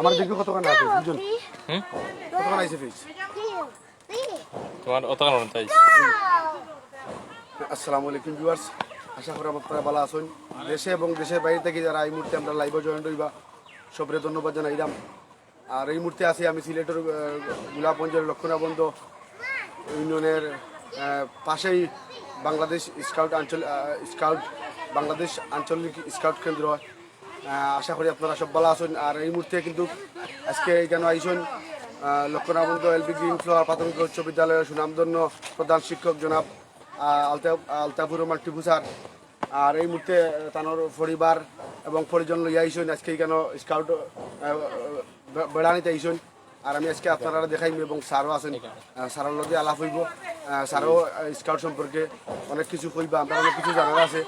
আমার দেখি কতখানি আছে? দুজন। হুম? কতখানি আছে ফিস তোমার অত কারণ তাই। আসসালামু আলাইকুম ভিউয়ার্স আশা করি আপনারা ভালো আছেন। দেশে এবং দেশের বাইরে থেকে যারা এই মুহূর্তে আমরা লাইভে জয়েন হইবা সবরে ধন্যবাদ জানাইলাম। আর এই মুহূর্তে আছি আমি সিলেটের গোলাপঞ্জের লক্ষণাবন্ধ ইউনিয়নের পাশেই বাংলাদেশ স্কাউট আঞ্চল আহ, স্কাউট বাংলাদেশ আঞ্চলিক স্কাউট কেন্দ্র। আশা করি আপনারা সব ভালো আছেন। আর এই মুহূর্তে কিন্তু আজকে এখানে আইসন লক্ষণাবন্ধ এলবি গ্রিন ফ্লোয়ার প্রাথমিক উচ্চ বিদ্যালয়ের সুনামধন্য প্রধান শিক্ষক জনাব আলতা আলতাফুর রহমান টিপু স্যার আর এই মুহূর্তে তানোর পরিবার এবং পরিজন লইয়া আইসন। আজকে এখানে স্কাউট বেড়ানিতে আইসন। আর আমি আজকে আপনারা দেখাইম এবং স্যারও আছেন। স্যারের লগে আলাপ হইব। স্যারও স্কাউট সম্পর্কে অনেক কিছু কইবা আমরা অনেক কিছু জানার আছে।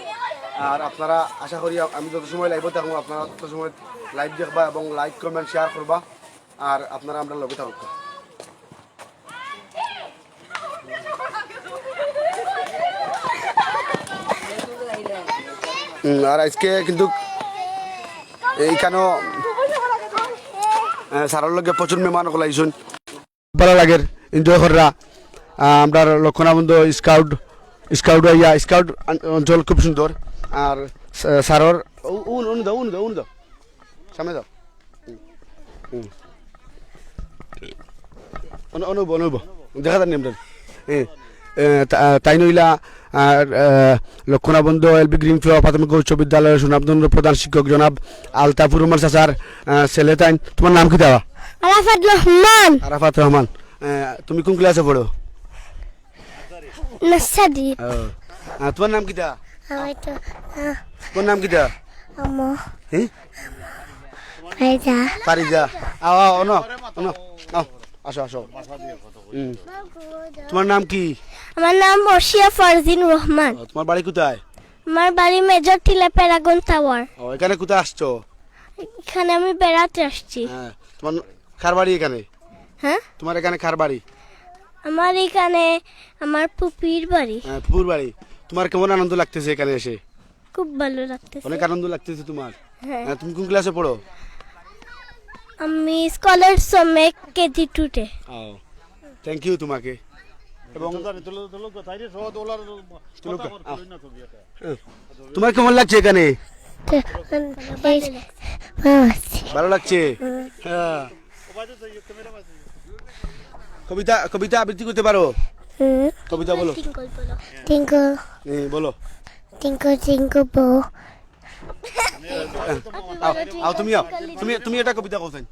আর আপনারা আশা করি আমি যত সময় লাইভ থাকব, আপনারা তত সময় লাইভ দেখবা এবং লাইক কমেন্ট শেয়ার করবা। আর আপনারা আমরা লগে থাকব আর আজকে কিন্তু এইখানেও সারার লগে প্রচুর মেহমান ওগুলো ভালো লাগে এনজয় করা আমরা লক্ষণাবন্ধ স্কাউট স্কাউট ইয়া স্কাউট অঞ্চল খুব সুন্দর। আর সারর উন দাও উন দাও উন দাও। সামনে দাও। হুম, হুম। অনু- অনুভ অনুভ দেখা যান নেমটা তাই নইলা আর লক্ষণাবন্ধ এলবি গ্রিন ফ্লোর প্রাথমিক উচ্চ বিদ্যালয়ের সুনামধন্য প্রধান শিক্ষক জনাব আলতাফুর রহমান চাচার ছেলে তাই। তোমার নাম কি দেওয়া আরাফাত রহমান। আরাফাত রহমান। তুমি কোন ক্লাসে পড়ো? নাসাদি তোমার নাম কি দেওয়া তোমার নাম কি দেওয়া আমো। হ্যাঁ ফাইদা ফারিদা আও আও অনো অনো আও আসো আসো। তোমার নাম কি? আমার নাম বর্ষিয়া ফারজিন রহমান। তোমার বাড়ি কোথায়? আমার বাড়ি মেজর টিলা প্যারাগন টাওয়ার। ও এখানে কোথায় আসছো? এখানে আমি বেড়াতে আসছি। হ্যাঁ তোমার খার বাড়ি এখানে? হ্যাঁ? তোমার এখানে খার বাড়ি? আমার এখানে আমার পুপির বাড়ি। হ্যাঁ, ফুপুর বাড়ি। তোমার কেমন আনন্দ লাগতেছে এখানে এসে খুব ভালো লাগতেছে অনেক আনন্দ লাগতেছে তোমার হ্যাঁ হ্যাঁ, তুমি কোন ক্লাসে পড়ো আমি স্কলার সমেক কেজি টুটে ও থ্যাংক ইউ তোমাকে এবং হ্যাঁ। তোমার কেমন লাগছে এখানে ভালো লাগছে হ্যাঁ কবিতা কবিতা আবৃত্তি করতে পারো কবিতা বলো টিঙ্কল হ্যাঁ, বলো টিঙ্কল টিঙ্কল বো আও তুমি আও তুমি তুমি এটা কবিতা কোথায়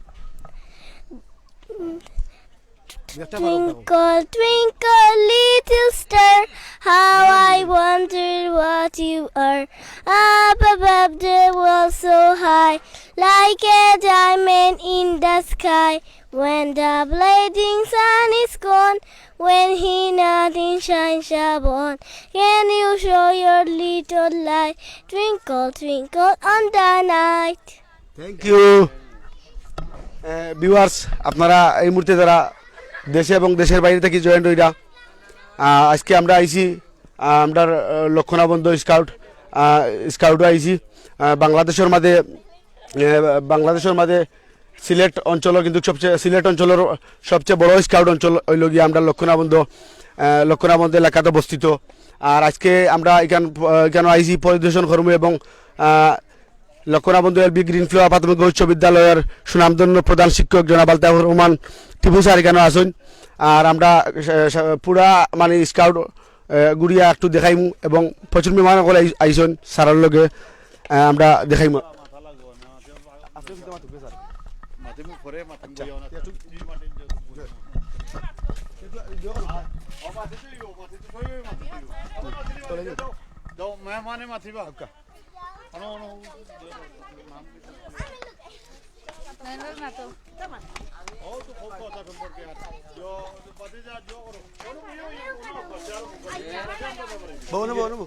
Twinkle, twinkle, little star, how I wonder what you are. Up above the world so high, like a diamond in the sky. When the blazing sun is gone, when he nothing shines upon, can you show your little light? Twinkle, twinkle on the night. Thank you viewers আপনারা এই মুহূর্তে যারা দেশে এবং দেশের বাইরে থেকে joint হইরা আজকে আমরা আইছি আমরা লক্ষণাবন্ধ স্কাউট স্কাউটও আইছি বাংলাদেশের মাঝে বাংলাদেশের মাঝে সিলেট অঞ্চল কিন্তু সবচেয়ে সিলেট অঞ্চলের সবচেয়ে বড় স্কাউট অঞ্চল হইল গিয়ে আমরা লক্ষণাবন্ধ লক্ষণাবন্ধ এলাকাতে অবস্থিত। আর আজকে আমরা এখান এখানে আইজি পরিদর্শন করব এবং লক্ষণাবন্ধু এলবি গ্রিন ফ্লোয়ার প্রাথমিক উচ্চ বিদ্যালয়ের সুনামধন্য প্রধান শিক্ষক জনাব আলতাফুর রহমান টিপু স্যার এখানে আসুন। আর আমরা পুরা মানে স্কাউট গুড়িয়া একটু দেখাইমু এবং প্রচুর মেহমান করে আইসন স্যারের লগে আমরা দেখাইমু। Dem Korea matin bu yana. Ya çok iyi matin diyor bu yana. तो मेहमाने माथी बा आपका अनो अनो नैनर ना तो ओ तो खूब बात है नंबर के जो पति जा जो करो बोलो ये बोलो बोलो बोलो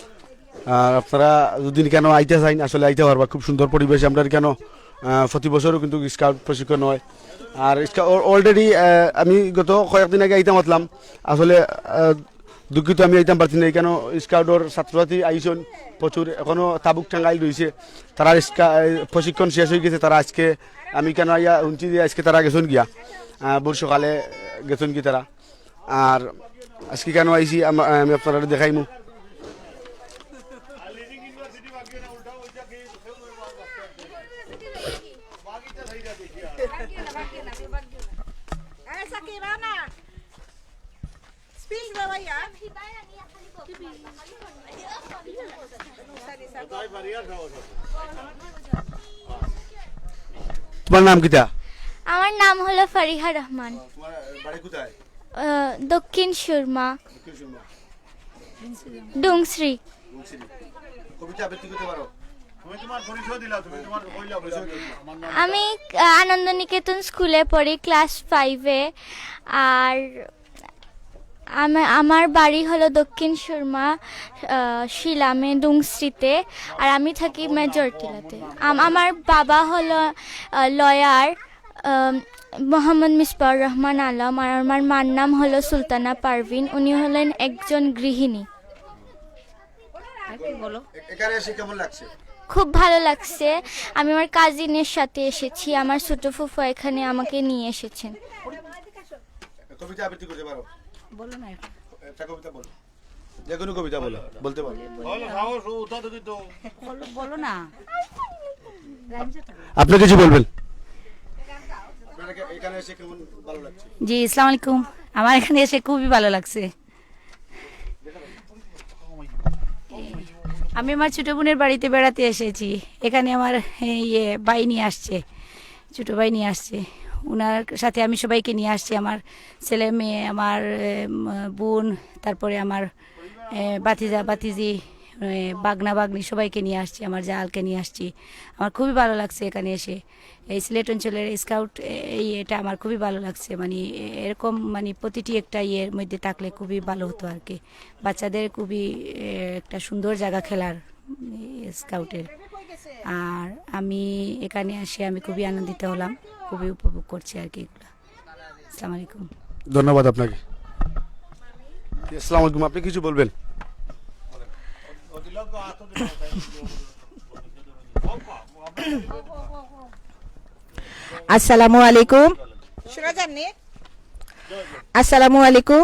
আর আপনারা যদি কেন আইতে চাইন? আসলে আইতে পারবা। খুব সুন্দর পরিবেশ। আমরা কেন প্রতি বছরও কিন্তু স্কাউট প্রশিক্ষণ হয়। আর অলরেডি আমি গত কয়েকদিন আগে আইতাম আসলাম আসলে দুঃখিত, আমি আইতাম পারছি না কেন স্কাউটর ছাত্রছাত্রী আইসন প্রচুর। এখনও তাবুক টাঙ্গাইল রয়েছে। তারা প্রশিক্ষণ শেষ হয়ে গেছে। তারা আজকে, আমি কেন আইয়া শুনছি যে আজকে তারা গেছেন গিয়া? ভোর সকালে গেছেন কি তারা। আর আজকে কেন আমা- আমি আপনারা দেখাইমু। তোমার নাম কিতা? আমার নাম হলো ফারিহা রহমান। দক্ষিণ সুরমা। ডুংশ্রী আমি আনন্দ নিকেতন স্কুলে পড়ি, ক্লাস ফাইভে আর আমার বাড়ি হলো দক্ষিণ সুরমা শিলামে ডুংশ্রীতে আর আমি থাকি মেজরটিলাতে আম- আমার বাবা হলো লয়ার মোহাম্মদ মিসবাউর রহমান আলম আর আমার মার নাম হলো সুলতানা পারভিন উনি হলেন একজন গৃহিণী। এখানে এসে কেমন লাগছে? খুব ভালো লাগছে। আমি আমার কাজিনের সাথে এসেছি আমার ছোট ফুফা এখানে আমাকে নিয়ে এসেছেন। কবিতা আবৃত্তি করতে পারো? বলো না একটা কবিতা বলো। যে কোনো কবিতা বলো বলতে পারো। বলো বলো না। আপনি কিছু বলবেন? আপনারা এখানে এসে কেমন ভালো লাগছে? জি ইসলাম আলাইকুম। আমার এখানে এসে খুবই ভালো লাগছে। আমি আমার ছোটো বোনের বাড়িতে বেড়াতে এসেছি। এখানে আমার ইয়ে ভাই নিয়ে আসছে। ছোটো ভাই নিয়ে আসছে। ওনার সাথে আমি সবাইকে নিয়ে আসছি, আমার ছেলে মেয়ে, আমার বোন, তারপরে আমার বাতিজা বাতিজি বাগনা, বাগনি সবাইকে নিয়ে আসছি, আমার জালকে নিয়ে আসছি। আমার খুবই ভালো লাগছে এখানে এসে। এই সিলেট অঞ্চলের স্কাউট এই এটা আমার খুবই ভালো লাগছে। মানে এরকম মানে প্রতিটি একটা ইয়ের মধ্যে থাকলে খুবই ভালো হতো আর কি। বাচ্চাদের খুবই একটা সুন্দর জায়গা খেলার স্কাউটের। আর আমি এখানে এসে আমি খুবই আনন্দিত হলাম খুবই উপভোগ করছি আর কি এগুলো। আসসালামু আলাইকুম। ধন্যবাদ আপনাকে। আসসালামু আলাইকুম আপনি কিছু বলবেন? আসসালামু আলাইকুম। আসসালামু আলাইকুম।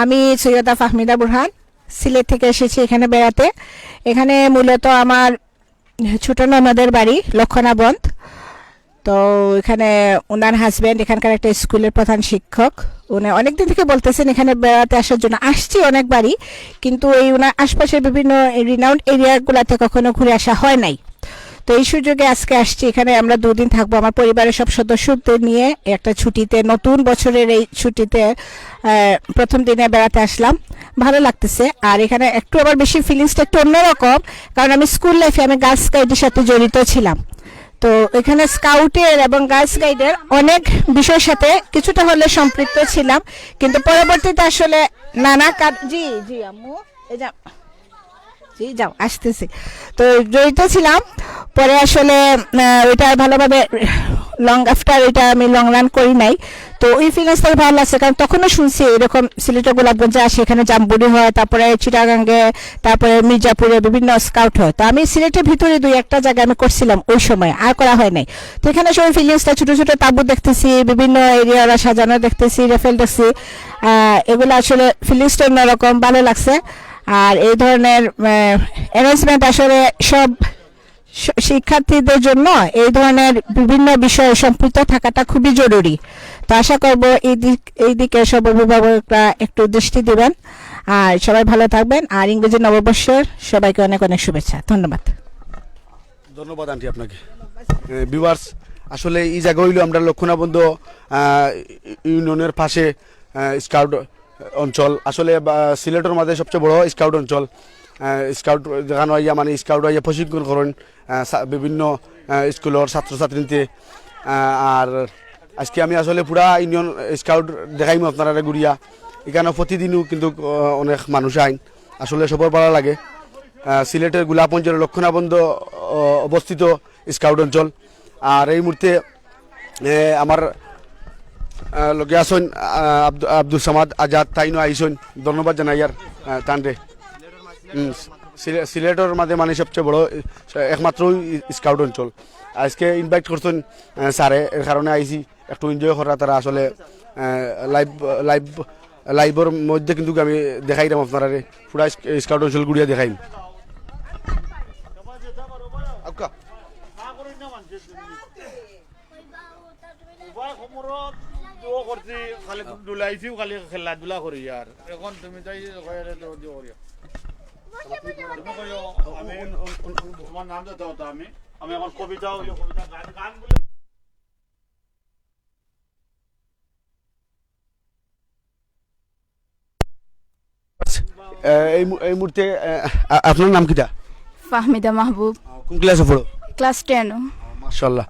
আমি সৈয়দা ফাহমিদা বুরহান সিলেট থেকে এসেছি এখানে বেড়াতে। এখানে মূলত আমার ছোট ননদের বাড়ি লক্ষণাবন্ত তো এখানে ওনার হাজব্যান্ড এখানকার একটা স্কুলের প্রধান শিক্ষক। উনি অনেকদিন থেকে বলতেছেন এখানে বেড়াতে আসার জন্য। আসছি অনেকবারই, কিন্তু এই ওনার আশপাশের বিভিন্ন রিনাউন্ড এরিয়াগুলোতে কখনো ঘুরে আসা হয় নাই। তো এই সুযোগে আজকে আসছি। এখানে আমরা দুদিন থাকব। আমার পরিবারের সব সদস্যদের নিয়ে একটা ছুটিতে, নতুন বছরের এই ছুটিতে প্রথম দিনে বেড়াতে আসলাম। ভালো লাগতেছে। আর এখানে একটু আবার বেশি ফিলিংসটা একটু অন্যরকম, কারণ আমি স্কুল লাইফে আমি গার্লস গাইডের সাথে জড়িত ছিলাম। তো এখানে স্কাউটের এবং গার্লস গাইডের অনেক বিষয়ের সাথে কিছুটা হলে সম্পৃক্ত ছিলাম। কিন্তু পরবর্তীতে আসলে নানা কাজ জি জি, আম্মু। এই জি, যাও, আসতেছি। তো জড়িত ছিলাম, পরে আসলে ওইটা ভালোভাবে লং আফটার ওইটা আমি লং রান করি নাই। তো ওই ফিলিংসটা ভালো লাগছে, কারণ তখনও শুনছি এরকম সিলেটের গোলাপগঞ্জে আসে, এখানে জাম্বুরি হয়, তারপরে চিটাগাঙ্গে, তারপরে মির্জাপুরে বিভিন্ন স্কাউট হয়। তো আমি সিলেটের ভিতরে দুই একটা জায়গায় আমি করছিলাম ওই সময়, আর করা হয় নাই। তো এখানে সবাই ফিলিংসটা ছোট ছোট তাঁবু দেখতেছি, বিভিন্ন এরিয়া সাজানো দেখতেছি রেফেল দেখছি। এগুলো আসলে ফিলিংসটা অন্যরকম, ভালো লাগছে। আর এই ধরনের অ্যারেঞ্জমেন্ট আসলে সব শিক্ষার্থীদের জন্য এই ধরনের বিভিন্ন বিষয়ে সম্পৃক্ত থাকাটা খুবই জরুরি। তো আশা করব এই দিক, এই দিকে সব অভিভাবকরা একটু দৃষ্টি দেবেন। আর সবাই ভালো থাকবেন। আর ইংরেজি নববর্ষের সবাইকে অনেক অনেক শুভেচ্ছা। ধন্যবাদ। ধন্যবাদ আন্টি আপনাকে। ভিউয়ার্স আসলে এই জায়গা হইল আমরা লক্ষণাবন্ধ ইউনিয়নের পাশে স্কাউট অঞ্চল। আসলে সিলেটের মাঝে সবচেয়ে বড় স্কাউট অঞ্চল। স্কাউট দেখানো আইয়া মানে স্কাউট আইয়া প্রশিক্ষণ করেন বিভিন্ন স্কুলের ছাত্রছাত্রীতে। আর আজকে আমি আসলে পুরা ইউনিয়ন স্কাউট দেখাইম আপনারা গুড়িয়া। এখানে প্রতিদিনও কিন্তু অনেক মানুষ আইন। আসলে সবার ভালো লাগে। সিলেটের গোলাপ অঞ্চলের লক্ষণাবন্ধ অবস্থিত স্কাউট অঞ্চল। আর এই মুহূর্তে আমার আহ, লগে আসুন আব্দুল সামাদ আজাদ তাইনো আইসুন ধন্যবাদ জানাই আর তানরে সিলেটের মাঝে মানে সবচেয়ে বড় একমাত্র স্কাউট অঞ্চল। আজকে ইনভাইট করছেন স্যারে এর কারণে আইসি একটু এনজয় করা তারা আসলে লাইভ লাইভ লাইভের মধ্যে কিন্তু আমি দেখাইলাম আপনারা পুরা স্কাউট অঞ্চল গুড়িয়া দেখাইম। খালি দুলাইছিও খালি খেলা ধূলা করি আর। এখন তুমি তাই তোমার নাম হতো আমি। আমি এখন কবিতা কবিতা গান গান এই এই মুহূর্তে আহ, আপনার নাম কিটা? ফাহমিদা মাহবুব। কোন ক্লাসে পড়ো? ক্লাস টেন মাশাল্লাহ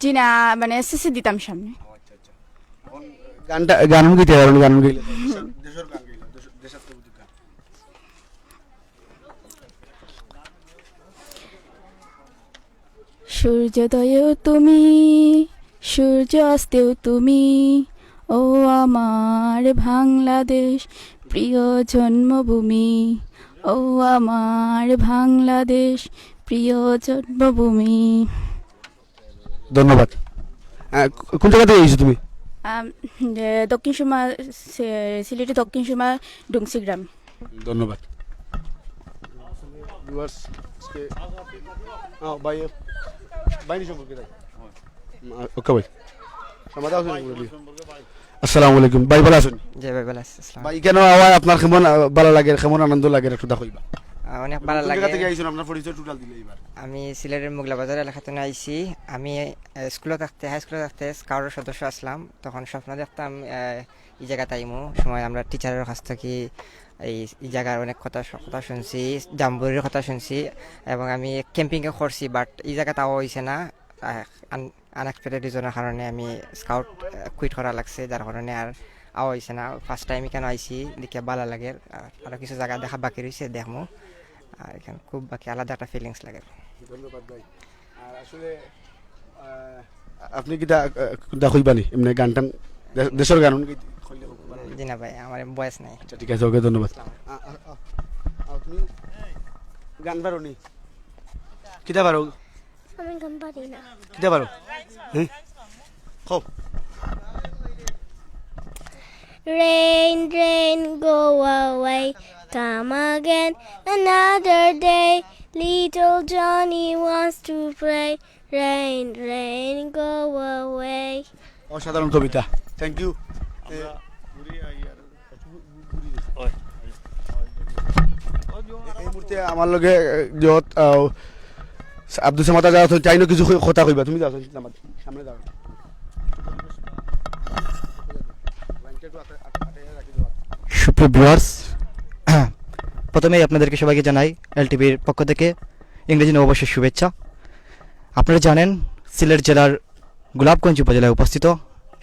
জি না মানে এসএসসি দিতাম সামনে। গানটা গান গীতে পারেন গান গাইলে। সূর্যোদয়েও তুমি সূর্য অস্তেও তুমি ও আমার বাংলাদেশ প্রিয় জন্মভূমি ও আমার বাংলাদেশ প্রিয় জন্মভূমি। ধন্যবাদ। কোন জায়গা থেকে এসেছ তুমি? দক্ষিণ সুরমা সি- সিলেটের দক্ষিণ সুরমা ডুংসি গ্রাম ধন্যবাদ ওকে ভাই। আসসালামু আলাইকুম। ভাই ভালো আছেন? জি ভাই ভালো আছি ভাই কেন আওয়াজ আপনার কেমন ভালো লাগে কেমন আনন্দ লাগে একটু দেখাইবা। আহ, অনেক ভালো লাগে। থেকে আইছেন আপনার পরিচয় টোটাল দিলে এবার আমি সিলেটের মুগলা বাজার এলাকাতে আইছি। আমি স্কুলে থাকতে হাই স্কুলে থাকতে স্কাউটের সদস্য আসলাম। তখন স্বপ্ন দেখতাম এই জায়গাতে আইমু। সময় আমরা টিচারের কাছ থেকে এই এই জায়গার অনেক কথা কথা শুনছি জাম্বুরির কথা শুনছি এবং আমি ক্যাম্পিংয়ে করছি বাট এই জায়গা তাও হয়েছে না। আনএক্সপেক্টেড রিজনের কারণে আমি স্কাউট কুইট করা লাগছে যার কারণে আর আওয়া হয়েছে না। ফার্স্ট টাইম কেন আইছি দেখে ভালো লাগে। আর আরও কিছু জায়গা দেখা বাকি রয়েছে দেখমু। আর এখানে খুব বাকি আলাদা একটা ফিলিংস লাগে। ধন্যবাদ ভাই। আর আসলে আপনি কিটা দেখাইবানি এমনি গান টান দেশের গান। জি না ভাই আমার বয়স নাই। আচ্ছা ঠিক আছে ওকে ধন্যবাদ। আ- আ- আ- আ, তুমি? গান পারো নি? কিটা পারো? আমি গান পারি না। কিটা পারো? হ্যাঁ? খুব Rain, rain, go away. Come again another day. Little Johnny wants to play. Rain, rain, go away. অসাধারণ কবিতা থ্যাংক ইউ এই মুহূর্তে আমার লগে যত আব্দুল সামাদা যাওয়া চাই না কিছু কথা কইবা তুমি যাও সামনে যাও সুপ্রিয় ভিউয়ার্স প্রথমেই আপনাদেরকে সবাইকে জানাই এলটিভির পক্ষ থেকে ইংরেজি নববর্ষের শুভেচ্ছা। আপনারা জানেন, সিলেট জেলার গোলাপগঞ্জ উপজেলায় উপস্থিত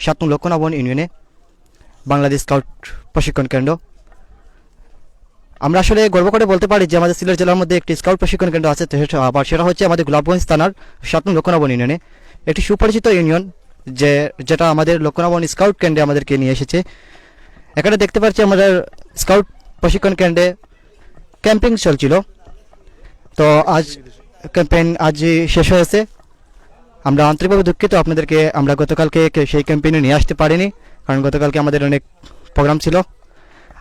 সাত লক্ষণাবন ইউনিয়নে বাংলাদেশ স্কাউট প্রশিক্ষণ কেন্দ্র। আমরা আসলে গর্ব করে বলতে পারি যে আমাদের সিলেট জেলার মধ্যে একটি স্কাউট প্রশিক্ষণ কেন্দ্র আছে আবার সেটা হচ্ছে আমাদের গোলাপগঞ্জ থানার সাত লক্ষণাবন ইউনিয়নে। একটি সুপরিচিত ইউনিয়ন যে, যেটা আমাদের লক্ষণাবন স্কাউট কেন্দ্রে আমাদেরকে নিয়ে এসেছে। এখানে দেখতে পাচ্ছি আমাদের স্কাউট প্রশিক্ষণ কেন্দ্রে ক্যাম্পিং চলছিল। তো আজ ক্যাম্পেইন আজ শেষ হয়েছে। আমরা আন্তরিকভাবে দুঃখিত, আপনাদেরকে আমরা গতকালকে সেই ক্যাম্পেইনে নিয়ে আসতে পারিনি, কারণ গতকালকে আমাদের অনেক প্রোগ্রাম ছিল।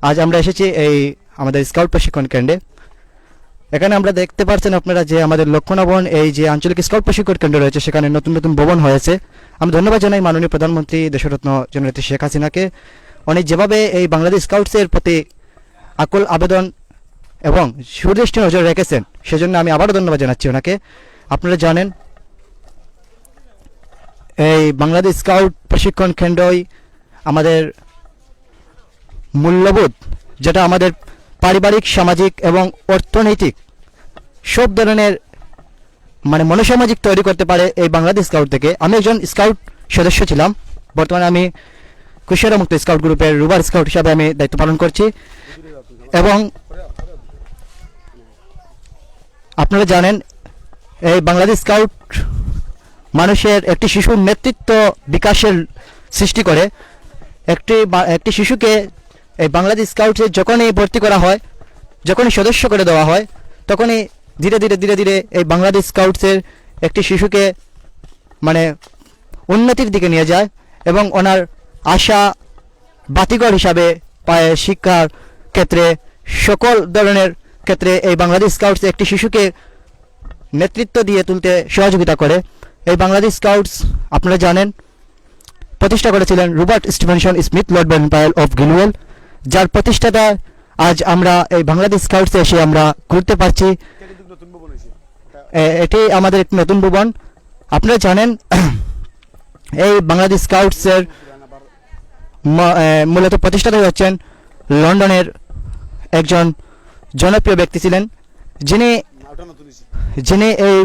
আজ আমরা এসেছি এই আমাদের স্কাউট প্রশিক্ষণ কেন্দ্রে। এখানে আমরা দেখতে পাচ্ছেন আপনারা যে আমাদের লক্ষ্মণাবন, এই যে আঞ্চলিক স্কাউট প্রশিক্ষণ কেন্দ্র রয়েছে, সেখানে নতুন নতুন ভবন হয়েছে। আমি ধন্যবাদ জানাই মাননীয় প্রধানমন্ত্রী দেশরত্ন জননেত্রী শেখ হাসিনাকে। অনেক যেভাবে এই বাংলাদেশ স্কাউটসের প্রতি আকুল আবেদন এবং সুদৃষ্টি নজর রেখেছেন। সেজন্য আমি আবারও ধন্যবাদ জানাচ্ছি ওনাকে। আপনারা জানেন, এই বাংলাদেশ স্কাউট প্রশিক্ষণ কেন্দ্রই আমাদের মূল্যবোধ, যেটা আমাদের পারিবারিক, সামাজিক এবং অর্থনৈতিক সব ধরনের মানে মনোসামাজিক তৈরি করতে পারে এই বাংলাদেশ স্কাউট থেকে। আমি একজন স্কাউট সদস্য ছিলাম। বর্তমানে আমি কুশিয়ারা মুক্ত স্কাউট গ্রুপের রুবার স্কাউট হিসাবে আমি দায়িত্ব পালন করছি। এবং আপনারা জানেন, এই বাংলাদেশ স্কাউট মানুষের একটি শিশুর নেতৃত্ব বিকাশের সৃষ্টি করে। একটি একটি শিশুকে এই বাংলাদেশ স্কাউটে যখনই ভর্তি করা হয়, যখনই সদস্য করে দেওয়া হয়, তখনই ধীরে ধীরে ধীরে ধীরে এই বাংলাদেশ স্কাউটসের একটি শিশুকে মানে উন্নতির দিকে নিয়ে যায় এবং ওনার আশা বাতিঘর হিসাবে পায় শিক্ষার ক্ষেত্রে সকল ধরনের ক্ষেত্রে এই বাংলাদেশ স্কাউটস একটি শিশুকে নেতৃত্ব দিয়ে তুলতে সহযোগিতা করে। এই বাংলাদেশ স্কাউটস, আপনারা জানেন, প্রতিষ্ঠা করেছিলেন রবার্ট স্টিভেনসন স্মিথ, লর্ড ব্যাম্পায়ার অফ গিলওয়েল যার প্রতিষ্ঠাতা আজ আমরা এই বাংলাদেশ স্কাউটসে এসে আমরা ঘুরতে পারছি। এটি আমাদের একটি নতুন ভবন। আপনারা জানেন, এই বাংলাদেশ স্কাউটসের মূলত প্রতিষ্ঠাতা হচ্ছেন লন্ডনের একজন জনপ্রিয় ব্যক্তি ছিলেন যিনি যিনি এই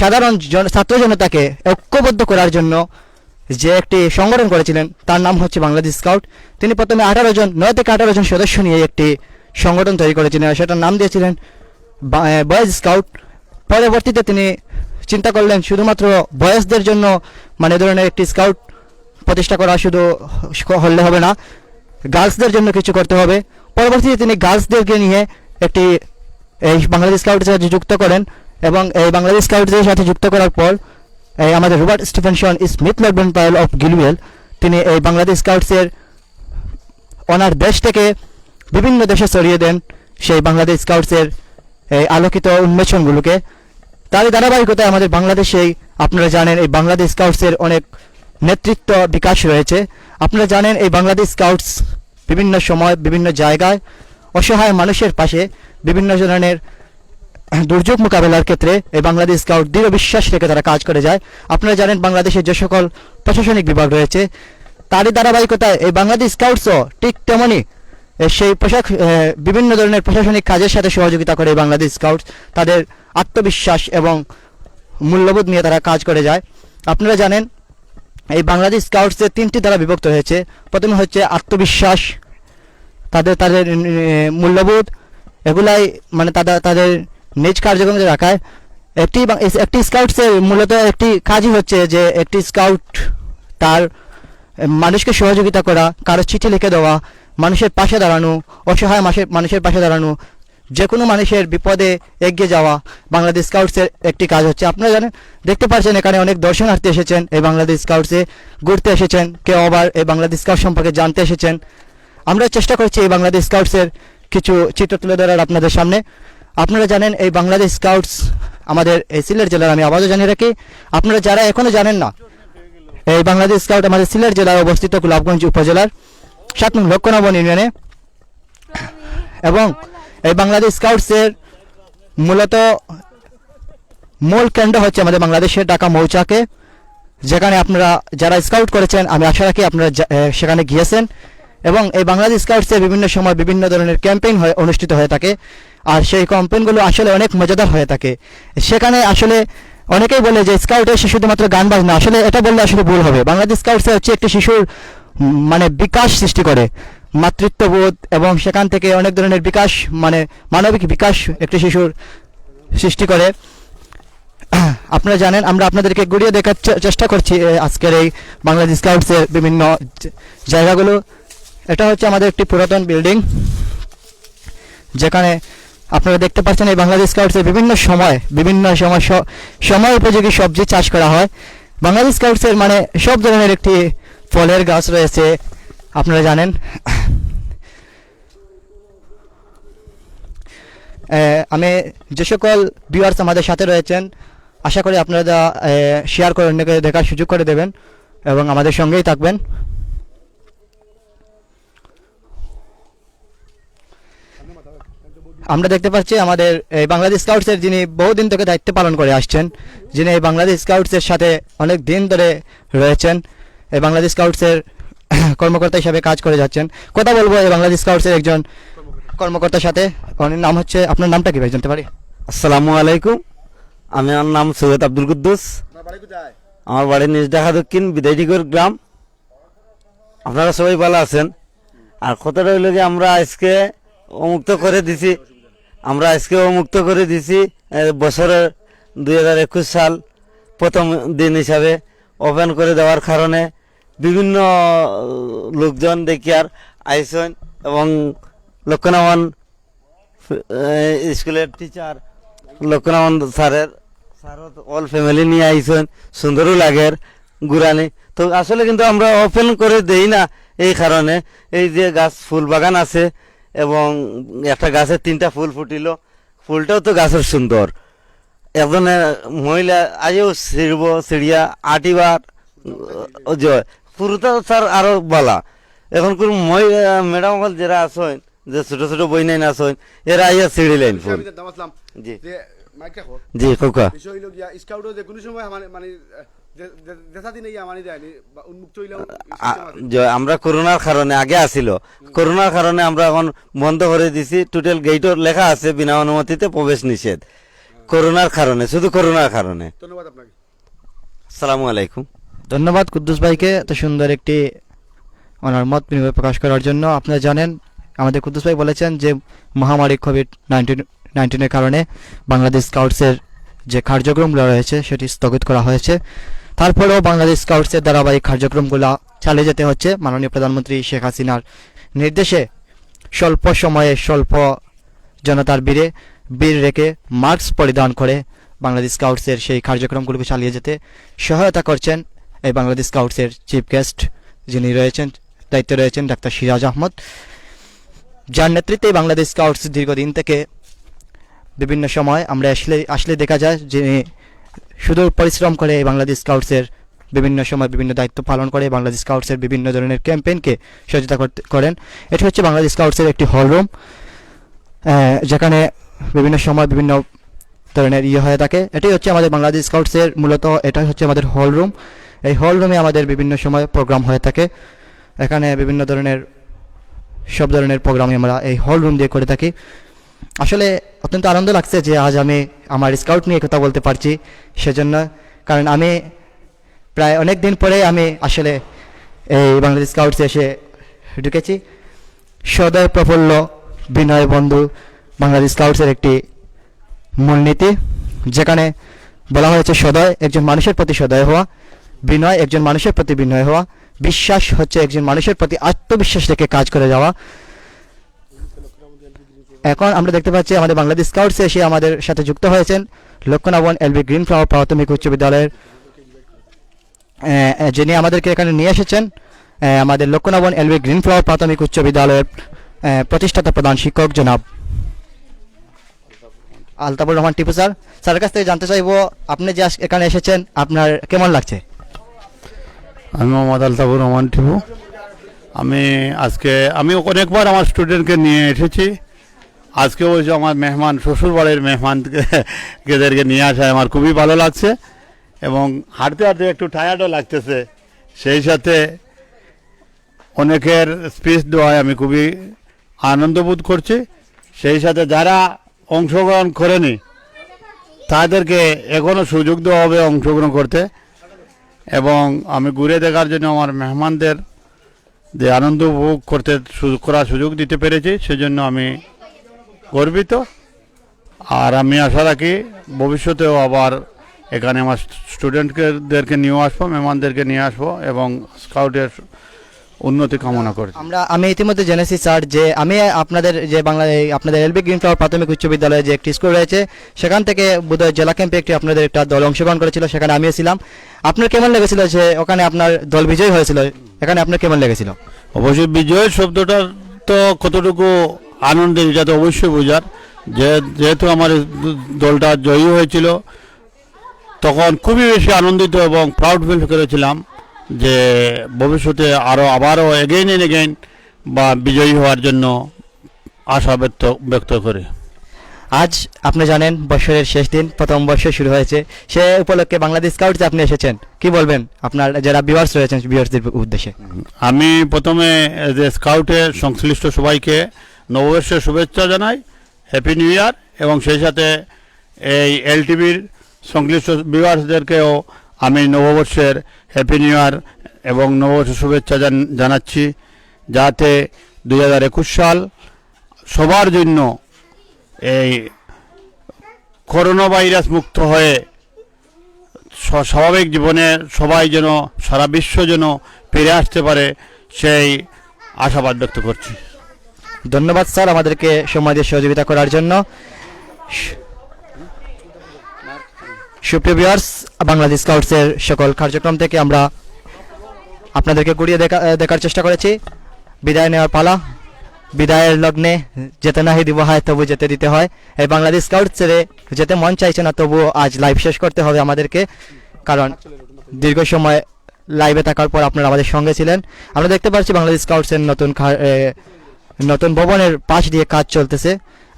সাধারণ ছাত্র জনতাকে ঐক্যবদ্ধ করার জন্য যে একটি সংগঠন করেছিলেন, তার নাম হচ্ছে বাংলাদেশ স্কাউট। তিনি প্রথমে আঠারো জন নয় থেকে আঠারো জন সদস্য নিয়ে একটি সংগঠন তৈরি করেছিলেন, সেটার নাম দিয়েছিলেন বয়েজ স্কাউট। পরবর্তীতে তিনি চিন্তা করলেন, শুধুমাত্র বয়সদের জন্য মানে ধরনের একটি স্কাউট প্রতিষ্ঠা করা শুধু হলে হবে না, গার্লসদের জন্য কিছু করতে হবে। পরবর্তীতে তিনি গার্লসদেরকে নিয়ে একটি, এই বাংলাদেশ স্কাউটের সাথে যুক্ত করেন এবং এই বাংলাদেশ স্কাউটের সাথে যুক্ত করার পর, এই আমাদের রবার্ট স্টিফেনসন, স্মিথ লর্ডন পায়েল অফ গিলুয়েল, তিনি এই বাংলাদেশ স্কাউটসের ওনার দেশ থেকে বিভিন্ন দেশে ছড়িয়ে দেন সেই বাংলাদেশ স্কাউটসের এই আলোকিত উন্মেষণগুলোকে। তারই ধারাবাহিকতায় আমাদের বাংলাদেশেই আপনারা জানেন এই বাংলাদেশ স্কাউটসের অনেক নেতৃত্ব বিকাশ রয়েছে। আপনারা জানেন এই বাংলাদেশ স্কাউটস বিভিন্ন সময়, বিভিন্ন জায়গায় অসহায় মানুষের পাশে বিভিন্ন ধরনের দুর্যোগ মোকাবেলার ক্ষেত্রে এই বাংলাদেশ স্কাউট দৃঢ় বিশ্বাস রেখে তারা কাজ করে যায়। আপনারা জানেন বাংলাদেশের যে সকল প্রশাসনিক বিভাগ রয়েছে, তারই ধারাবাহিকতায় এই বাংলাদেশ স্কাউটসও ঠিক তেমনই সেই পোশাক বিভিন্ন ধরনের প্রশাসনিক কাজের সাথে সহযোগিতা করে বাংলাদেশ স্কাউটস তাদের আত্মবিশ্বাস এবং মূল্যবোধ নিয়ে তারা কাজ করে যায়। আপনারা জানেন এই বাংলাদেশ স্কাউটসের তিনটি দ্বারা বিভক্ত হয়েছে। প্রথমে হচ্ছে আত্মবিশ্বাস, তাদের তাদের মূল্যবোধ, এগুলাই মানে তাদের তাদের নিজ কার্যক্রমে রাখায়। একটি একটি স্কাউটসের মূলত একটি কাজই হচ্ছে যে একটি স্কাউট তার মানুষকে সহযোগিতা করা, কারও চিঠি লিখে দেওয়া, মানুষের পাশে দাঁড়ানো, অসহায় মানুষের মানুষের পাশে দাঁড়ানো যে কোনো মানুষের বিপদে এগিয়ে যাওয়া বাংলাদেশ স্কাউটসের একটি কাজ হচ্ছে। আপনারা জানেন, দেখতে পাচ্ছেন এখানে অনেক দর্শনার্থী এসেছেন, এই বাংলাদেশ স্কাউটসে ঘুরতে এসেছেন কেউ আবার এই বাংলাদেশ স্কাউট সম্পর্কে জানতে এসেছেন। আমরা চেষ্টা করছি এই বাংলাদেশ স্কাউটসের কিছু চিত্র তুলে ধরার আপনাদের সামনে। আপনারা জানেন, এই বাংলাদেশ স্কাউটস আমাদের এই সিলেট জেলার, আমি আবারও জানিয়ে রাখি, আপনারা যারা এখনও জানেন না, এই বাংলাদেশ স্কাউট আমাদের সিলেট জেলায় অবস্থিত গোলাপগঞ্জ উপজেলার সাত নং লক্ষণবন ইউনিয়নে। এবং এই বাংলাদেশ স্কাউটসের মূলত মূল কেন্দ্র হচ্ছে আমাদের বাংলাদেশের ঢাকা মৌচাকে, যেখানে আপনারা যারা স্কাউট করেছেন, আমি আশা রাখি আপনারা সেখানে গিয়েছেন। এবং এই বাংলাদেশ স্কাউটসে বিভিন্ন সময় বিভিন্ন ধরনের ক্যাম্পেইন হয়ে অনুষ্ঠিত হয়ে থাকে। আর সেই ক্যাম্পেইনগুলো আসলে অনেক মজাদার হয়ে থাকে। সেখানে আসলে অনেকেই বলে যে স্কাউট এসে শুধুমাত্র গান বাজনা। আসলে এটা বললে আসলে ভুল হবে। বাংলাদেশ স্কাউটসে হচ্ছে একটি শিশুর মানে বিকাশ সৃষ্টি করে। মাতৃত্ববোধ এবং সেখান থেকে অনেক ধরনের বিকাশ মানে মানবিক বিকাশ একটি শিশুর সৃষ্টি করে। আপনারা জানেন, আমরা আপনাদেরকে ঘুরিয়ে দেখার চেষ্টা করছি আজকের এই বাংলাদেশ স্কাউটসের বিভিন্ন জায়গাগুলো। এটা হচ্ছে আমাদের একটি পুরাতন বিল্ডিং, যেখানে আপনারা দেখতে পাচ্ছেন এই বাংলাদেশ স্কাউটসের বিভিন্ন সময় বিভিন্ন সময় সময় উপযোগী সবজি চাষ করা হয়। বাংলাদেশ স্কাউটসের মানে সব ধরনের একটি ফলের গাছ রয়েছে, আপনারা জানেন। আমি যে সকল ভিউয়ার্স আমাদের সাথে রয়েছেন, আশা করি আপনারা শেয়ার করে অন্যকে দেখার সুযোগ করে দেবেন এবং আমাদের সঙ্গেই থাকবেন। আমরা দেখতে পাচ্ছি আমাদের এই বাংলাদেশ স্কাউটসের যিনি বহুদিন থেকে দায়িত্ব পালন করে আসছেন, যিনি এই বাংলাদেশ স্কাউটসের সাথে অনেক দিন ধরে রয়েছেন এই বাংলাদেশ স্কাউটসের কর্মকর্তা হিসাবে কাজ করে যাচ্ছেন। কথা বলব এই বাংলাদেশ স্কাউটসের একজন কর্মকর্তার সাথে। ওনার নাম হচ্ছে, আপনার নামটা কি ভাই, জানতে পারি? আসসালামু আলাইকুম। আমি আমার নাম সৈয়দ আব্দুল কুদ্দুস। আমার বাড়ি নিজ ঢাকা দক্ষিণ বিদায়টিগর গ্রাম। আপনারা সবাই ভালো আছেন? আর কথাটা হইল যে আমরা আজকে অমুক্ত করে দিছি। আমরা আজকে অমুক্ত করে দিছি বছরের দুই হাজার একুশ সাল প্রথম দিন হিসাবে ওপেন করে দেওয়ার কারণে বিভিন্ন লোকজন দেখি আর আইসন এবং লক্ষণামন স্কুলের টিচার লক্ষণামন স্যারের, স্যারও অল ফ্যামিলি নিয়ে আইসেন সুন্দরও লাগে গুরানি তো আসলে কিন্তু আমরা ওপেন করে দেই না এই কারণে। এই যে গাছ, ফুল বাগান আছে এবং একটা গাছের তিনটা ফুল ফুটিল, ফুলটাও তো গাছের সুন্দর। একজনে মহিলা আজও ছিড়ব, ছিড়িয়া আটিবার জয়। পুরোটা স্যার আরও বলা। এখন কোন মহিলা ম্যাডাম যারা আসেন যে ছোট ছোট বই নাই না আসেন এরা আইয়া ছিড়িলেন লাইন আসলাম জি। জি কোকা বিষয় হইল গিয়া স্কাউটও যে কোনো সময় মানে মানে মানে আমরা করোনার কারণে আগে আসিল করোনার কারণে আমরা এখন বন্ধ করে দিছি টোটাল গেটও লেখা আছে বিনা অনুমতিতে প্রবেশ নিষেধ। করোনার কারণে শুধু করোনার কারণে ধন্যবাদ আপনাকে। আসসালামু আলাইকুম। ধন্যবাদ কুদ্দুস ভাইকে এত সুন্দর একটি ওনার মত বিনিময় প্রকাশ করার জন্য। আপনারা জানেন আমাদের কুদ্দুস ভাই বলেছেন যে মহামারী কোভিড নাইন্টিন নাইন্টিনের কারণে বাংলাদেশ স্কাউটসের যে কার্যক্রমগুলো রয়েছে সেটি স্থগিত করা হয়েছে। তারপরেও বাংলাদেশ স্কাউটসের ধারাবাহিক কার্যক্রমগুলো চালিয়ে যেতে হচ্ছে। মাননীয় প্রধানমন্ত্রী শেখ হাসিনার নির্দেশে স্বল্প সময়ে স্বল্প জনতার বীরে বীর রেখে মাস্ক পরিধান করে বাংলাদেশ স্কাউটসের সেই কার্যক্রমগুলোকে চালিয়ে যেতে সহায়তা করছেন এই বাংলাদেশ স্কাউটসের চিফ গেস্ট যিনি রয়েছেন, দায়িত্বে রয়েছেন ডাক্তার সিরাজ আহমদ। যার নেতৃত্বে বাংলাদেশ স্কাউটস দীর্ঘদিন থেকে বিভিন্ন সময় আমরা আসলে আসলে দেখা যায় যে শুধু পরিশ্রম করে বাংলাদেশ স্কাউটসের বিভিন্ন সময় বিভিন্ন দায়িত্ব পালন করে বাংলাদেশ স্কাউটসের বিভিন্ন ধরনের ক্যাম্পেইনকে সহযোগিতা করেন। এটি হচ্ছে বাংলাদেশ স্কাউটসের একটি হলরুম যেখানে বিভিন্ন সময় বিভিন্ন ধরনের ইয়ে হয়ে থাকে। এটাই হচ্ছে আমাদের বাংলাদেশ স্কাউটসের মূলত, এটাই হচ্ছে আমাদের হলরুম। এই হলরুমে আমাদের বিভিন্ন সময় প্রোগ্রাম হয়ে থাকে। এখানে বিভিন্ন ধরনের সব ধরনের প্রোগ্রামই আমরা এই হল রুম দিয়ে করে থাকি। আসলে অত্যন্ত আনন্দ লাগছে যে আজ আমি আমার স্কাউট নিয়ে কথা বলতে পারছি সেজন্য, কারণ আমি প্রায় অনেক দিন পরে আমি আসলে এই বাংলাদেশ স্কাউটসে এসে ঢুকেছি। সদয় প্রফুল্ল বিনয় বন্ধু বাংলাদেশ স্কাউটসের একটি মূলনীতি, যেখানে বলা হয়েছে সদয় একজন মানুষের প্রতি সদয় হওয়া, বিনয় একজন মানুষের প্রতি বিনয় হওয়া। বিশ্বাস হচ্ছে একজন মানুষের প্রতি আত্মবিশ্বাস রেখে কাজ করে যাওয়া। এখন আমরা দেখতে পাচ্ছি আমাদের বাংলাদেশ স্কাউটস এসে আমাদের সাথে যুক্ত হয়েছেন লক্ষ্যনাবন এলবি গ্রিন ফ্লাওয়ার প্রাথমিক উচ্চ বিদ্যালয়ের যিনি আমাদেরকে এখানে নিয়ে এসেছেন আমাদের লক্ষ্যনাবন এলবি গ্রিন ফ্লাওয়ার প্রাথমিক উচ্চ বিদ্যালয়ের প্রতিষ্ঠাতা প্রধান শিক্ষক জনাব। আলতাবুর রহমান টিপু স্যার, স্যারের কাছ থেকে জানতে চাইব, আপনি যে এখানে এসেছেন, আপনার কেমন লাগছে? আমি মোহাম্মদ আলতাবুর রহমান টিপু। আমি আজকে, আমি অনেকবার আমার স্টুডেন্টকে নিয়ে এসেছি। আজকে ওই যে আমার মেহমান শ্বশুর বাড়ির মেহমানদেরকে নিয়ে আসায় আমার খুবই ভালো লাগছে এবং হাঁটতে হাঁটতে একটু টায়ার্ডও লাগতেছে। সেই সাথে অনেকের স্পিচ দেওয়ায় আমি খুবই আনন্দ বোধ করছি। সেই সাথে যারা অংশগ্রহণ করেনি, তাদেরকে এখনও সুযোগ দেওয়া হবে অংশগ্রহণ করতে। এবং আমি ঘুরে দেখার জন্য আমার মেহমানদের যে আনন্দ উপভোগ করতে করার সুযোগ দিতে পেরেছি, সেজন্য আমি গর্বিত। আর আমি আশা রাখি ভবিষ্যতেও আবার এখানে আমার স্টুডেন্টদেরকে নিয়ে আসব, মেহমানদেরকে নিয়ে আসব এবং স্কাউটের উন্নতি কামনা করছি আমরা আমি ইতিমধ্যে জেনেছি স্যার যে আমি আপনাদের যে বাংলা আপনাদের এলবি গ্রিন ফ্লাওয়ার প্রাথমিক উচ্চ বিদ্যালয়ে যে একটি স্কুল রয়েছে সেখান থেকে বোধহয় জেলা ক্যাম্পে একটি আপনাদের একটা দল অংশগ্রহণ করেছিল সেখানে আমিও ছিলাম। আপনার কেমন লেগেছিল যে ওখানে আপনার দল বিজয় হয়েছিল? এখানে আপনার কেমন লেগেছিল? অবশ্যই বিজয় শব্দটার তো কতটুকু আনন্দের এটা তো অবশ্যই বোঝার। যে যেহেতু আমার দলটা জয়ী হয়েছিল তখন খুবই বেশি আনন্দিত এবং প্রাউড ফিল করেছিলাম। যে ভবিষ্যতে আরও আবারও এগেইন এন্ড এগেইন বা বিজয়ী হওয়ার জন্য আশা ব্যক্ত ব্যক্ত করে। আজ আপনি জানেন বছরের শেষ দিন প্রথম বর্ষ শুরু হয়েছে। সে উপলক্ষে বাংলাদেশ স্কাউটসে আপনি এসেছেন। কি বলবেন? আপনার যারা ভিউয়ার্স রয়েছেন ভিউয়ার্সদের উদ্দেশ্যে। আমি প্রথমে যে স্কাউটে সংশ্লিষ্ট সবাইকে নববর্ষের শুভেচ্ছা জানাই হ্যাপি নিউ ইয়ার এবং সেই সাথে এই এলটিভির সংশ্লিষ্ট ভিউয়ার্সদেরকেও আমি নববর্ষের হ্যাপি নিউ ইয়ার এবং নববর্ষের শুভেচ্ছা জান- জানাচ্ছি। যাতে দুই হাজার একুশ সাল সবার জন্য এই করোনা ভাইরাস মুক্ত হয়ে স্বাভাবিক জীবনে সবাই যেন, সারা বিশ্ব যেন ফিরে আসতে পারে সেই আশাবাদ ব্যক্ত করছি। ধন্যবাদ স্যার আমাদেরকে সময় দিয়ে সহযোগিতা করার জন্য। সুপ্রিয় ভিউয়ার্স, বাংলাদেশ স্কাউটসের সকল কার্যক্রম থেকে আমরা আপনাদেরকে ঘুরিয়ে দেখা দেখার চেষ্টা করেছি। বিদায় নেওয়ার পালা। বিদায়ের লগ্নে যেতে নাহি দিব হয়, তবু যেতে দিতে হয়। এই বাংলাদেশ স্কাউট ছেড়ে যেতে মন চাইছে না তবু আজ লাইভ শেষ করতে হবে আমাদেরকে। কারণ দীর্ঘ সময় লাইভে থাকার পর আপনারা আমাদের সঙ্গে ছিলেন। আমরা দেখতে পাচ্ছি বাংলাদেশ স্কাউটসের নতুন নতুন ভবনের পাশ দিয়ে কাজ চলতেছে।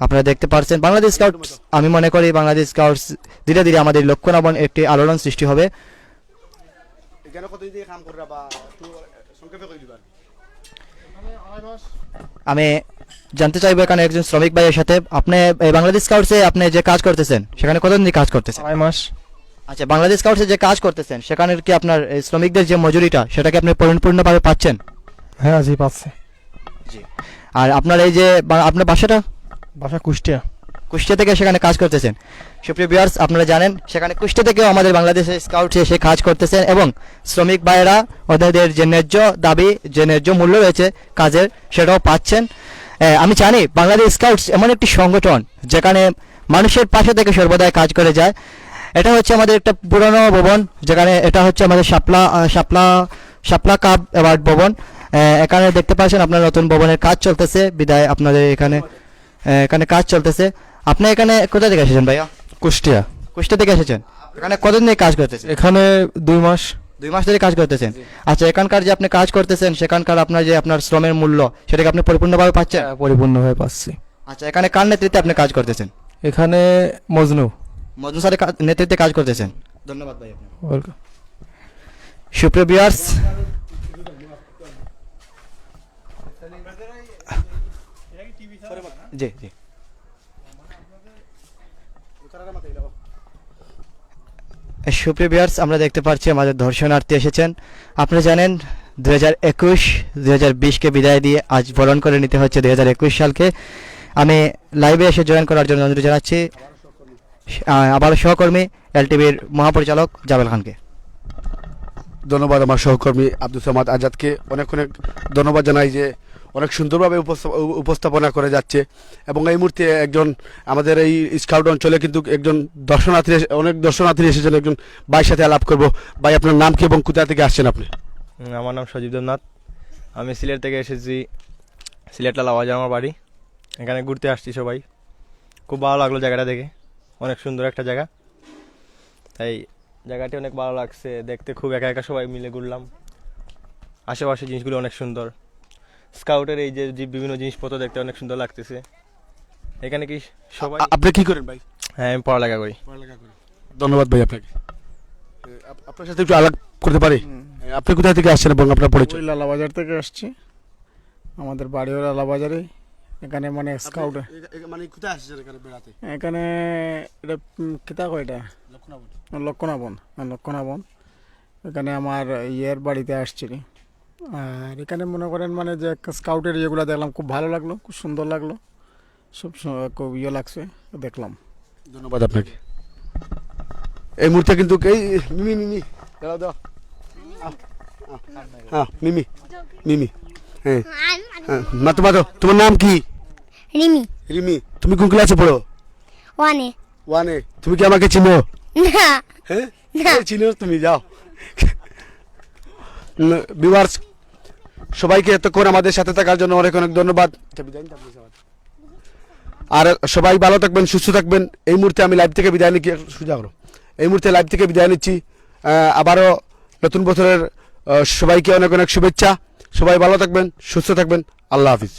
আপনারা দেখতে পাচ্ছেন বাংলাদেশ স্কাউট আমি মনে করি বাংলাদেশ স্কাউটস ধীরে ধীরে আমাদের লক্ষ্য নবন একটি আলোড়ন সৃষ্টি হবে। এখানে কতদিন থেকে কাম কররা বা একটু সংক্ষেপে কই দিবা? আমি জানতে চাইব এখানে একজন শ্রমিক ভাইয়ের সাথে। আপনি এই বাংলাদেশ স্কাউটসে আপনি যে কাজ করতেছেন সেখানে কতদিন দিয়ে কাজ করতেছেন? ছয় মাস। আচ্ছা বাংলাদেশ স্কাউটসে যে কাজ করতেছেন সেখানে কি আপনার এই শ্রমিকদের যে মজুরিটা সেটাকে আপনি পরিপূর্ণভাবে পাচ্ছেন? হ্যাঁ জি পাচ্ছে। আর আপনার এই যে আপনার বাসাটা? বাসা কুষ্টিয়া। কুষ্টিয়া থেকে সেখানে কাজ করতেছেন। সুপ্রিয় বিয়ার্স আপনারা জানেন, সেখানে কুষ্টিয়া থেকেও আমাদের বাংলাদেশের স্কাউট এসে কাজ করতেছেন এবং শ্রমিক ভাইয়েরা ওদের যে ন্যায্য দাবি, যে ন্যায্য মূল্য রয়েছে কাজের, সেটাও পাচ্ছেন। আমি জানি বাংলাদেশ স্কাউটস এমন একটি সংগঠন যেখানে মানুষের পাশে থেকে সর্বদাই কাজ করে যায়। এটা হচ্ছে আমাদের একটা পুরনো ভবন, যেখানে এটা হচ্ছে আমাদের শাপলা শাপলা শাপলা কাপ অ্যাওয়ার্ড ভবন। এখানে দেখতে পাচ্ছেন আপনার নতুন ভবনের কাজ চলতেছে। বিদায়, আপনাদের এখানে এখানে কাজ চলতেছে। আপনি এখানে কোথা থেকে এসেছেন ভাইয়া? কুষ্টিয়া। কুষ্টিয়া থেকে এসেছেন? এখানে কতদিন থেকে কাজ করতেছেন? এখানে দুই মাস। দুই মাস ধরে কাজ করতেছেন। আচ্ছা এখানকার যে আপনি কাজ করতেছেন সেখানকার আপনার যে আপনার শ্রমের মূল্য সেটাকে আপনি পরিপূর্ণভাবে পাচ্ছেন? হ্যাঁ, পরিপূর্ণভাবে পাচ্ছি। আচ্ছা এখানে কার নেতৃত্বে আপনি কাজ করতেছেন? এখানে মজনু। মজনু স্যারের নেতৃত্বে কাজ করতেছেন। ধন্যবাদ ভাই ওয়েলকাম। সুপ্রিয় বিয়ার্স জি জি। সুপ্রিয় বিয়ার্স আমরা দেখতে পাচ্ছি আমাদের দর্শনার্থী এসেছেন। আপনারা জানেন দু হাজার একুশ দু হাজার বিশকে বিদায় দিয়ে আজ বরণ করে নিতে হচ্ছে দু হাজার একুশ সালকে। আমি লাইভে এসে জয়েন করার জন্য অনুরোধ জানাচ্ছি। আবার সহকর্মী এলটিভির মহাপরিচালক জাবেল খানকে। ধন্যবাদ আমার সহকর্মী আব্দুল সামাদ আজাদকে। অনেক অনেক ধন্যবাদ জানাই যে অনেক সুন্দরভাবে উপস্থাপ- উপস্থাপনা করে যাচ্ছে। এবং এই মুহূর্তে একজন আমাদের এই স্কাউট অঞ্চলে কিন্তু একজন দর্শনার্থী অনেক দর্শনার্থী এসেছেন, একজন ভাইয়ের সাথে আলাপ করব। ভাই, আপনার নাম কি এবং কোথা থেকে আসছেন আপনি? আমার নাম সজীব দেবনাথ। আমি সিলেট থেকে এসেছি সিলেট লালাবাজার আমার বাড়ি। এখানে ঘুরতে আসছি সবাই। খুব ভালো লাগল জায়গাটা দেখে। অনেক সুন্দর একটা জায়গা। তাই জায়গাটি অনেক ভালো লাগছে, দেখতে খুব একা একা সবাই মিলে ঘুরলাম। আশেপাশে জিনিসগুলো অনেক সুন্দর। স্কাউটের এই যে যে বিভিন্ন জিনিসপত্র দেখতে অনেক সুন্দর লাগতেছে। এখানে কি সবাই আপনি কি করেন ভাই? হ্যাঁ আমি পড়ালেখা করি। ধন্যবাদ ভাই আপনাকে। আপনার সাথে একটু আলাপ করতে পারি? আপনি কোথা থেকে আসছেন এবং আপনার পরিচয়? ওই লালাবাজার থেকে আসছি। আমাদের বাড়িও লালাবাজারে এখানে মানে স্কাউট। মানে কোথায় আসছেন এখানে বেড়াতে? এখানে এটা কিতা কয় এটা? লক্ষণাবন। হ্যাঁ, লক্ষণাবন। এখানে আমার ইয়ের বাড়িতে আসছি। আর এখানে মনে করেন মানে যে স্কাউটের ইয়েগুলো দেখলাম খুব ভালো লাগল খুব সুন্দর লাগল। সব খুব ইয়ে লাগছে দেখলাম। ধন্যবাদ আপনাকে। এই মুহূর্তে কিন্তু এই মিমি মিমি দাও দাও হ্যাঁ মিমি মিমি হ্যাঁ। হ্যাঁ, মা তোমার তোমার নাম কি? রিমি। রিমি তুমি কোন ক্লাসে পড়ো? ওয়ানে। ওয়ানে তুমি কি আমাকে চিনো? না। হ্যাঁ? চিনো তুমি যাও। বিভার্স সবাইকে এতক্ষণ আমাদের সাথে থাকার জন্য অনেক অনেক ধন্যবাদ। আর সবাই ভালো থাকবেন সুস্থ থাকবেন। এই মুহূর্তে আমি লাইভ থেকে বিদায় নিচ্ছি। সুযোগ করো। এই মুহূর্তে লাইভ থেকে বিদায় নিচ্ছি। আবারও নতুন বছরের সবাইকে অনেক অনেক শুভেচ্ছা। সবাই ভালো থাকবেন সুস্থ থাকবেন। আল্লাহ হাফিজ।